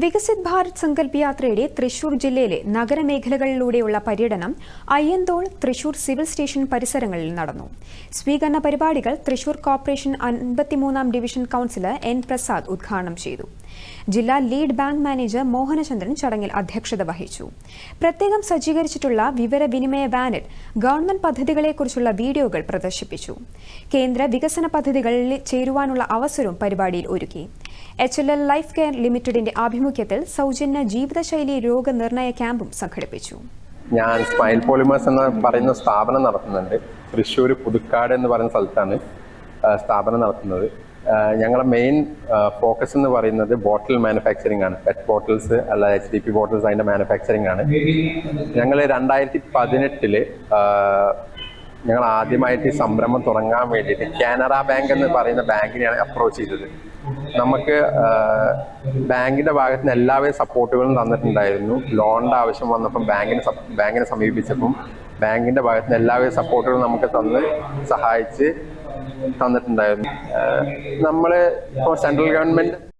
വികസിത് ഭാരത് സങ്കല്പ് യാത്രയുടെ തൃശൂർ ജില്ലയിലെ നഗരമേഖലകളിലൂടെയുള്ള പര്യടനം അയ്യന്തോൾ തൃശൂർ സിവിൽ സ്റ്റേഷൻ പരിസരങ്ങളിൽ നടന്നു. സ്വീകരണ പരിപാടികൾ തൃശൂർ കോർപ്പറേഷൻ അൻപത്തിമൂന്നാം ഡിവിഷൻ കൌൺസിലർ എൻ പ്രസാദ് ഉദ്ഘാടനം ചെയ്തു. ജില്ലാ ലീഡ് ബാങ്ക് മാനേജർ മോഹനചന്ദ്രൻ ചടങ്ങിൽ അധ്യക്ഷത വഹിച്ചു. പ്രത്യേകം സജ്ജീകരിച്ചിട്ടുള്ള വിവരവിനിമയ വാനിൽ ഗവൺമെന്റ് പദ്ധതികളെക്കുറിച്ചുള്ള വീഡിയോകൾ പ്രദർശിപ്പിച്ചു. കേന്ദ്ര വികസന പദ്ധതികളിൽ ചേരുവാനുള്ള അവസരവും പരിപാടിയിൽ ഒരുക്കി. H L L life care ലിമിറ്റഡിന്റെ ആഭിമുഖ്യത്തിൽ സൗജന്യ ജീവിതശൈലി രോഗനിർണയ ക്യാമ്പും സംഘടിപ്പിച്ചു. ഞാൻ സ്മൈൽ പോളിമേഴ്സ് എന്ന് പറയുന്ന സ്ഥാപനം നടത്തുന്നുണ്ട്. തൃശ്ശൂർ പുതുക്കാട് എന്ന് പറയുന്ന സ്ഥലത്താണ് സ്ഥാപനം നടത്തുന്നത്. ഞങ്ങളുടെ മെയിൻ ഫോക്കസ് എന്ന് പറയുന്നത് ബോട്ടിൽ മാനുഫാക്ചറിങ് ആണ്. പെറ്റ് ബോട്ടിൽസ് അല്ല എച്ച് ഡി പി ബോട്ടിൽസ് അതിന്റെ മാനുഫാക്ചറിങ് ആണ്. ഞങ്ങൾ രണ്ടായിരത്തി പതിനെട്ടിൽ ഞങ്ങൾ ആദ്യമായിട്ട് സംരംഭം തുടങ്ങാൻ വേണ്ടിയിട്ട് കാനറ ബാങ്ക് എന്ന് പറയുന്ന ബാങ്കിനെയാണ് അപ്രോച്ച് ചെയ്തത്. നമുക്ക് ബാങ്കിന്റെ ഭാഗത്ത് നിന്ന് എല്ലാവിധ സപ്പോർട്ടുകളും തന്നിട്ടുണ്ടായിരുന്നു. ലോണിന്റെ ആവശ്യം വന്നപ്പം ബാങ്കിനെ ബാങ്കിനെ സമീപിച്ചപ്പം ബാങ്കിന്റെ ഭാഗത്ത് നിന്ന് എല്ലാവിധ സപ്പോർട്ടുകളും നമുക്ക് തന്ന് സഹായിച്ച് തന്നിട്ടുണ്ടായിരുന്നു. നമ്മൾ ഇപ്പോൾ സെൻട്രൽ ഗവൺമെന്റ്